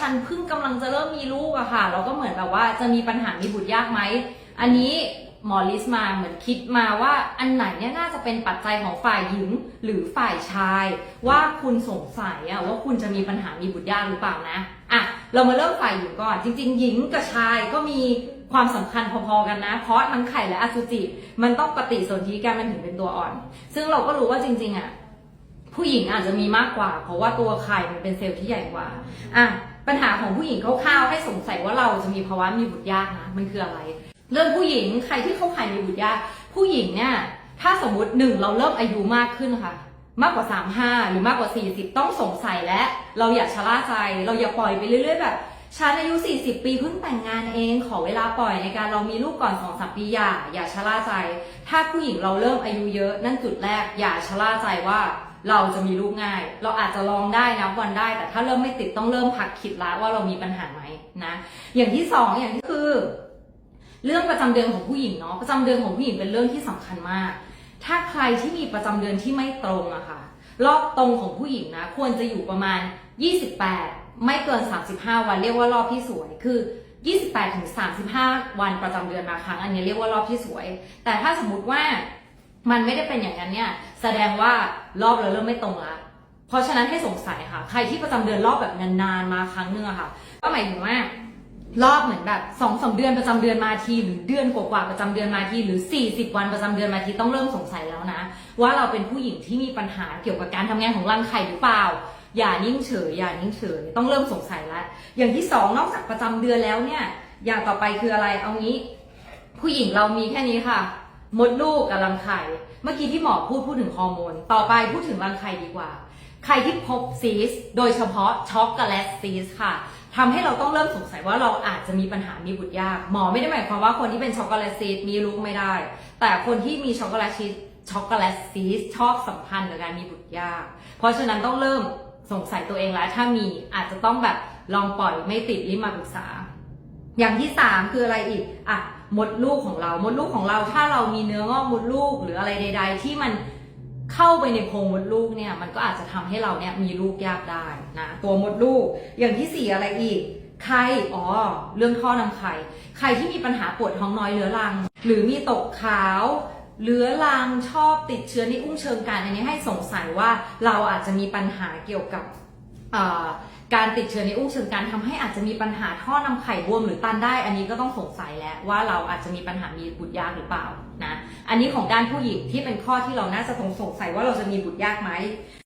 ฉันเพิ่งกำลังจะเริ่มมีลูกอะค่ะเราก็เหมือนแบบว่าจะมีปัญหามีบุตรยากไหมอันนี้หมอลิสมาเหมือนคิดมาว่าอันไหนเนี่ยน่าจะเป็นปัจจัยของฝ่ายหญิงหรือฝ่ายชาย ว่าคุณสงสัยอะว่าคุณจะมีปัญหามีบุตรยากหรือเปล่านะอะเรามาเริ่มฝ่ายหญิงก่อน จริง ๆ หญิงกับชายก็มีความสำคัญพอๆกันนะ เพราะทั้งไข่และอสุจิมันต้องปฏิสนธิกันมันถึงเป็นตัวอ่อน ซึ่งเราก็รู้ว่าจริง ๆอะผู้หญิงอาจจะมีมากกว่า เพราะว่าตัวไข่มันเป็นเซลล์ที่ใหญ่กว่าอะ ปัญหาของผู้หญิงคร่าวๆให้สงสัยว่าเราจะมีภาวะมีบุตรยากนะมันคืออะไรเรื่องผู้หญิงใครที่เข้าข่ายมีบุตรยาก ผู้หญิงเนี่ยถ้าสมมุติหนึ่งเราเริ่มอายุมากขึ้นค่ะ มากกว่า 35 หรือมากกว่า 40 ต้องสงสัยและ เราอย่าชะล่าใจ เราอย่าปล่อยไปเรื่อยๆแบบฉันอายุ 40 ปีเพิ่งแต่งงานเองขอเวลาปล่อยในการเรามีลูกก่อน2-3ปีอย่าอย่าชะล่าใจ ถ้าผู้หญิงเราเริ่มอายุเยอะนั่นจุดแรก อย่าชะล่าใจว่า เราจะมีลูกง่าย เราอาจจะลองได้นับวันได้ แต่ถ้าเริ่มไม่ติดต้องเริ่มพักคิดละว่าเรามีปัญหาไหมนะ อย่างที่สองอย่างที่คือ เรื่องประจำเดือนของผู้หญิงเนาะประจำเดือนของผู้หญิงเป็นเรื่องที่สำคัญมาก ถ้าใครที่มีประจำเดือนที่ไม่ตรงอะค่ะรอบตรงของผู้หญิงนะควรจะอยู่ประมาณ 28 ไม่เกิน 35 วันเรียกว่ารอบที่สวยคือ28ถึง35 วันประจำเดือนมาครั้ง อันนี้เรียกว่ารอบที่สวย แต่ถ้าสมมติว่ามันไม่ได้เป็นอย่างนั้นเนี่ย แสดงว่ารอบเราเริ่มไม่ตรงละเพราะฉะนั้นให้สงสัยค่ะ ใครที่ประจำเดือนรอบแบบนานๆมาครั้งหนึงอะค่ะ ก็หมายถึงว่ารอบเหมือนแบบสองสามเดือนประจำเดือนมาทีหรือเดือนกว่าๆประจำเดือนมาทีหรือ 40 วันประจำเดือนมาทีต้องเริ่มสงสัยแล้วนะ ว่าเราเป็นผู้หญิงที่มีปัญหาเกี่ยวกับการทำงานของรังไข่หรือเปล่า อย่านิ่งเฉยอย่านิ่งเฉยต้องเริ่มสงสัยแล้วอย่างที่สองนอกจากประจำเดือนแล้วเนี่ย อย่างต่อไปคืออะไรเอางี้ ผู้หญิงเรามีแค่นี้ค่ะ มดลูกกับรังไข่ เมื่อกี้ที่หมอพูดพูดถึงฮอร์โมน ต่อไปพูดถึงรังไข่ดีกว่า ใครที่พบซีส โดยเฉพาะช็อกโกแลตซีสค่ะทำให้เราต้องเริ่มสงสัยว่าเราอาจจะมีปัญหามีบุตรยาก หมอไม่ได้หมายความว่าคนที่เป็นช็อกโกแลตซีสมีลูกไม่ได้ แต่คนที่มีช็อกโกแลตซีสช็อกโกแลตซีสชอบสัมพันธ์กับการมีบุตรยาก เพราะฉะนั้นต้องเริ่มสงสัยตัวเองแล้วถ้ามีอาจจะต้องแบบลองปล่อยไม่ติดรีบมาปรึกษา อย่างที่สามคืออะไรอีกอะมดลูกของเรามดลูกของเราถ้าเรามีเนื้องอกมดลูกหรืออะไรใด ๆ ที่มันเข้าไปในโพรงมดลูกเนี่ยมันก็อาจจะทำให้เราเนี่ยมีลูกยากได้นะตัวมดลูก อย่างที่สี่อะไรอีกไข้อ๋อ เรื่องท่อนำไข่ใครที่มีปัญหาปวดท้องน้อยเรื้อรัง หรือมีตกขาวเรื้อรังชอบติดเชื้อในอุ้งเชิงกรานอันนี้ให้สงสัยว่าเราอาจจะมีปัญหาเกี่ยวกับออ การติดเชื้อในอุ้งเชิงกรานทำให้อาจจะมีปัญหาท่อนำไข่บวมหรือตันได้ อันนี้ก็ต้องสงสัยแล้วว่าเราอาจจะมีปัญหามีบุตรยากหรือเปล่านะ อันนี้ของด้านผู้หญิงที่เป็นข้อที่เราน่าจะสงสัยว่าเราจะมีบุตรยากไหม